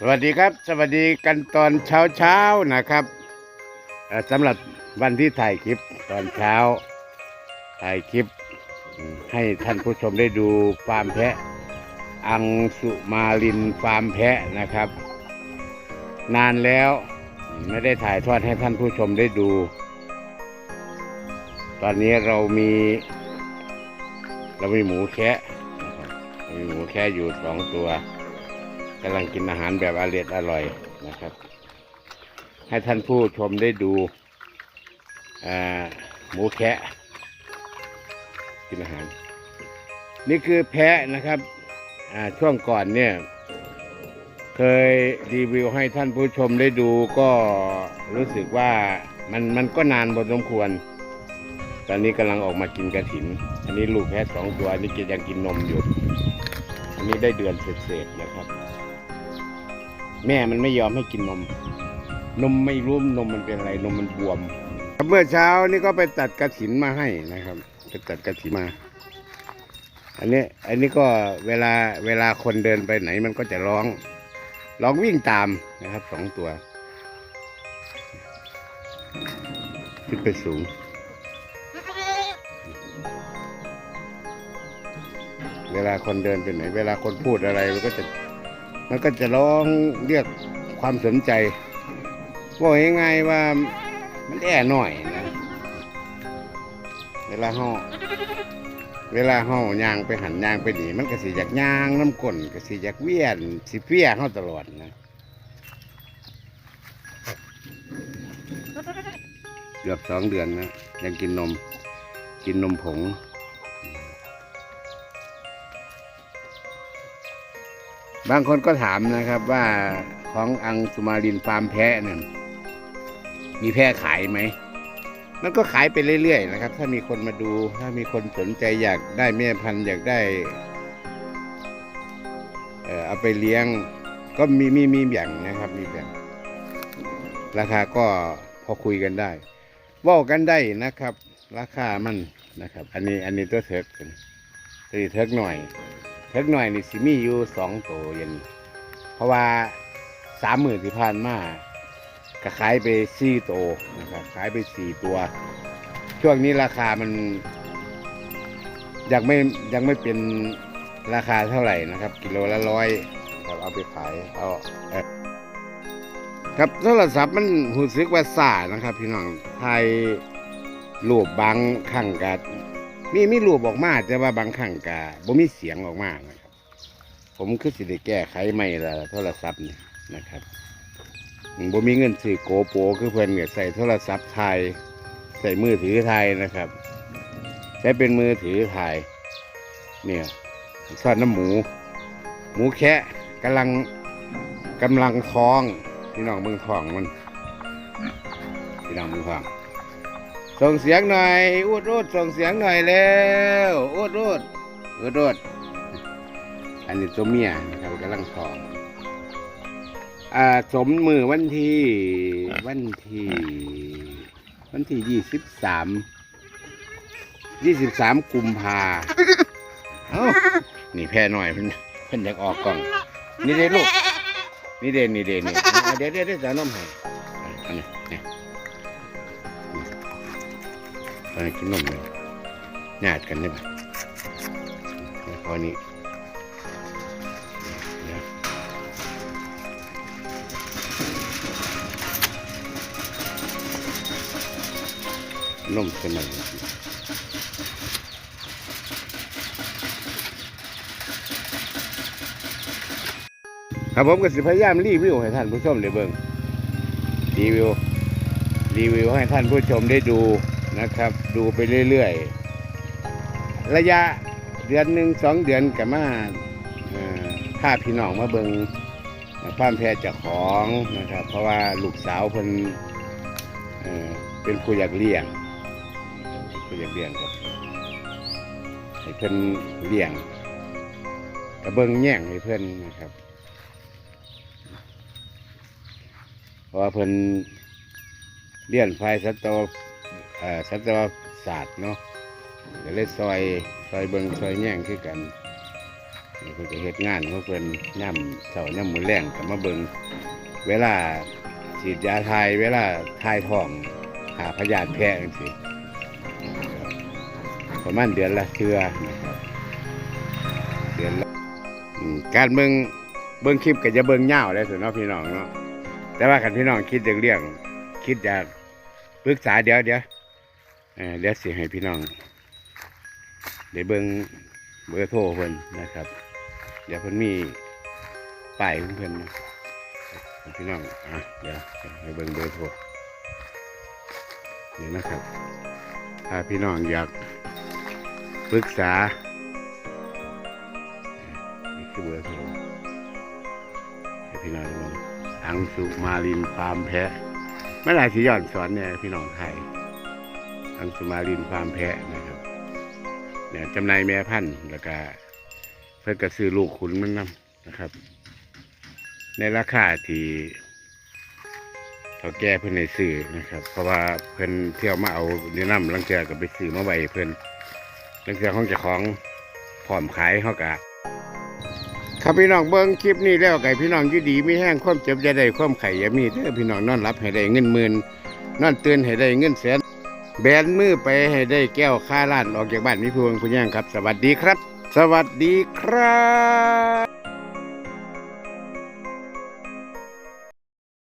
สวัสดีครับ สวัสดีกันตอนเช้าเช้านะครับสำหรับวันที่ถ่ายคลิปตอนเช้า ถ่ายคลิป ให้ท่านผู้ชมได้ดูฟาร์มแพะ อังสุมาลินฟาร์มแพะนะครับ นานแล้วไม่ได้ถ่ายทอดให้ท่านผู้ชมได้ดู ตอนนี้เรามี เรามีหมูแคะเรามีหมูแคะอยู่สองตัว กำลังกินอาหารแบบอร่อยอร่อยนะครับ ให้ท่านผู้ชมได้ดูหมูแคะกินอาหาร นี่คือแพะนะครับช่วงก่อนเนี่ย เคยรีวิวให้ท่านผู้ชมได้ดูก็รู้สึกว่ามันมันก็นานพอสมควร ตอนนี้กำลังออกมากินกระถิน อันนี้ลูกแพะสองตัว อันนี้กินยังกินนมอยู่ อันนี้ได้เดือนเศษๆนะครับ แม่มันไม่ยอมให้กินนม นมไม่รู้นมมันเป็นอะไร นมมันบวมเมื่อเช้านี่ก็ไปตัดกระถินมาให้นะครับไปตัดกระถินมา อันนี้ อันนี้ก็เวลาเวลาคนเดินไปไหนมันก็จะร้อง ร้องวิ่งตามนะครับสองตัวขึ้นไปสูงเวลาคนเดินไปไหน เวลาคนพูดอะไรมันก็จะ มันก็จะร้องเรียกความสนใจบอกง่ายๆว่ามันแอ่หน่อยนะ เวลาห่อเวลาห่อยางไปหันยางไปหนีมันก็สิอยากยางน้ำก้นก็สิอยากเวียนสิเฟี้ยเข้าตลอดนะเกือบสองเดือนนะยังกินนม กินนมผง บางคนก็ถามนะครับว่าของอังสุมารินฟาร์มแพะเนี่ยมีแพะขายไหม มันก็ขายไปเรื่อยๆนะครับ ถ้ามีคนมาดู ถ้ามีคนสนใจอยากได้แม่พันธุ์อยากได้เอ่อเอาไปเลี้ยง ก็มีมีมีแบ่งนะครับ มีแบ่งราคาก็พอคุยกันได้เว่ากันได้นะครับ ราคามันนะครับ อันนี้อันนี้ตัวเทิกตัวเทิกหน่อย เทิกหน่อยนี่สิมีอยู่สองตัวอยันเพราะว่าสามหมื่นที่ผ่านมาก็ขายไปสี่ตัวนะครับขายไปสี่ตัว ช่วงนี้ราคามันยังไม่ยังไม่เป็นราคาเท่าไหร่นะครับ กิโลละร้อยครับเอาไปขายเอาเอครับโทรศัพท์มันหูซึกว่าสานะครับ พี่น้องไทยรูปบางข้างกัด มีมีรูปออกมาแต่ว่าบางครั้งกะบ่มีเสียงออกมานะครับ ผมคือสิได้แก้ไขไม่ละโทรศัพท์นี่นะครับอืมบ่มีเงินซื้อโกโปรคือเพิ่อนเนี่ยใส่โทรศัพท์ถ่ายใส่มือถือถ่ายนะครับ ใช้เป็นมือถือถ่ายเนี่ยทอดน้ำหมู หมูแคะกำลังกำลังท้อง พี่น้องเมืองท้องมัน พี่น้องเมืองท้อง ส่งเสียงหน่อยอูดอูดส่งเสียงหน่อยแล้วอูดอูดอูดอูดอันนี้ตัวเมียนะครับกำลังทองอ่าสมมือวันที่วันที่วันที่ยี่สิบสามยี่สิบสามกุมภาเอ้านี่แพ้หน่อยเพิ่นเพิ่นอยากออกกล่อง นี่เด้ลูก นี่เด้นี่เด้นี่อ่าเดี๋ยวเดี๋ยวเดี๋ยวจะน้ำให้อันนี้ ไปกินนมเลยญาติกันได้ไหมแล้วพอนี้เดี๋ยวนมสมัยครับผมก็สิพยายามรีวิวให้ท่านผู้ชมได้เบิ่งรีวิวรีวิวให้ท่านผู้ชมได้ดู นะครับ ดูไปเรื่อยๆ ระยะเดือนหนึ่งสองเดือนกับมาเอ่อพาพี่น้องมาเบิงความแพร่เจ้าของนะครับ เพราะว่าลูกสาวเพิ่นเอ่อเป็นผู้อยากเลี้ยงผู้อยากเลี้ยงครับให้เพิ่นเลี้ยงกับเบิงแย่งให้เพิ่นนะครับ เพราะว่าเพิ่นเลี้ยนไฟสัตวเอ่อ สัตวศาสตร์เนาะก็เลยซอยซอยเบิงซอยแย่งคือกันอเพิ่นก็เฮ็ดงานของเพิ่นย่ำเช้าย่ำมือแรงก็มาเบิ่งเวลาฉีดยาทายเวลาทายท้องหาพยาธิแพร่จังซี่ประมาณเดือนละเทื่อเดือนละการเบิ่งเบิ่งคลิปก็จะเบิ่งยาเลยสิเนาะพี่น้องเนาะแต่ว่าคันพี่น้องคิดเรื่องเรื่องคิดอยากปรึกษาเดี๋ยวเดี๋ยว เอ่อเดี๋ยวสิให้พี่น้องได้เบิ่งเบอร์โทรเพิ่นนะครับ เดี๋ยวเพิ่นมีป้ายของเพิ่นนะพี่น้องอะเดี๋ยวให้เบิ่งเบอร์โทรเดี๋ยวนะครับ ถ้าพี่น้องอยากปรึกษานี่คือเบอร์โทรให้พี่น้องดูอังสุมาลินฟาร์มแพะไม่หลายสิย้อนสอนเนี่ยพี่น้องไทย อังสุมาลินฟาร์มแพะนะครับเนี่ยจำนายแม่พันธุ์แล้วก็เพื่อกระซื้อลูกขุนมันนำนะครับ ในราคาที่เขาแก้เพื่อนในซื้อนะครับ เพราะว่าเพื่อนเที่ยวมาเอาเนื้อน้ำลังเจอกับไปซื้อมาไว้เพื่อนลังเจอของเจ้าของพร้อมขายเขากะครับพี่น้องเบิ้งคลิปนี้แล้วไก่พี่น้องยี่ดีไม่แห้งความเจ็บจะได้ความไข่ยามีเด้อพี่น้องนอนรับให้ได้เงินหมื่นนอนตื่นให้ได้เงินแสน แบนมือไปให้ได้แก้วค่าล้านออกจากบ้านมิพวงพุณย่างครับ สวัสดีครับ สวัสดีครับ